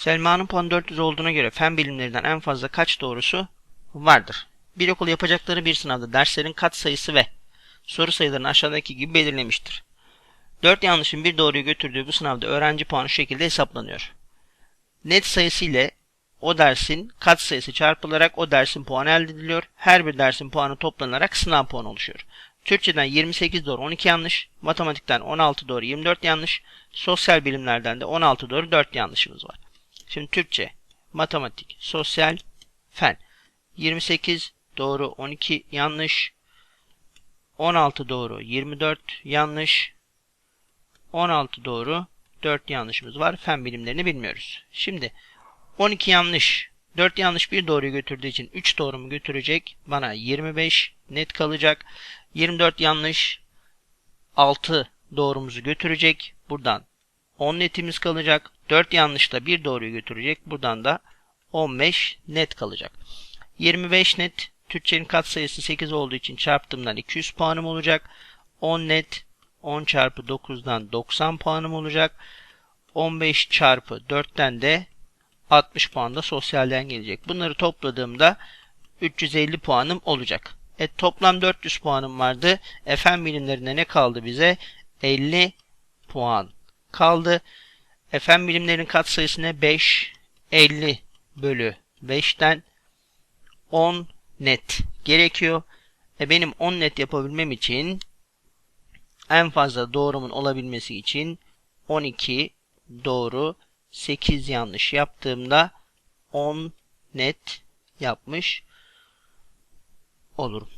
Selma'nın puanı 400 olduğuna göre fen bilimlerinden en fazla kaç doğrusu vardır? Bir okul yapacakları bir sınavda derslerin kat sayısı ve soru sayılarını aşağıdaki gibi belirlemiştir. 4 yanlışın bir doğruyu götürdüğü bu sınavda öğrenci puanı şu şekilde hesaplanıyor. Net sayısı ile o dersin kat sayısı çarpılarak o dersin puanı elde ediliyor. Her bir dersin puanı toplanarak sınav puanı oluşuyor. Türkçeden 28 doğru 12 yanlış, matematikten 16 doğru 24 yanlış, sosyal bilimlerden de 16 doğru 4 yanlışımız var. Şimdi Türkçe, matematik, sosyal, fen. 28 doğru 12 yanlış, 16 doğru 24 yanlış, 16 doğru 4 yanlışımız var. Fen bilimlerini bilmiyoruz. Şimdi 12 yanlış, 4 yanlış bir doğruyu götürdüğü için 3 doğru mu götürecek? Bana 25 net kalacak. 24 yanlış 6 doğrumuzu götürecek. Buradan 10 netimiz kalacak. 4 yanlışla bir doğruyu götürecek. Buradan da 15 net kalacak. 25 net Türkçenin katsayısı 8 olduğu için çarptığımdan 200 puanım olacak. 10 net 10 çarpı 9'dan 90 puanım olacak. 15 çarpı 4'ten de 60 puan da sosyalden gelecek. Bunları topladığımda 350 puanım olacak. E, toplam 400 puanım vardı. Fen bilimlerinde ne kaldı bize? 50 puan kaldı. Fen bilimlerin katsayısı ne? 5. 50 bölü 5'ten 10 net gerekiyor. E, benim 10 net yapabilmem için en fazla doğrumun olabilmesi için 12 doğru 8 yanlış yaptığımda 10 net yapmış olurum.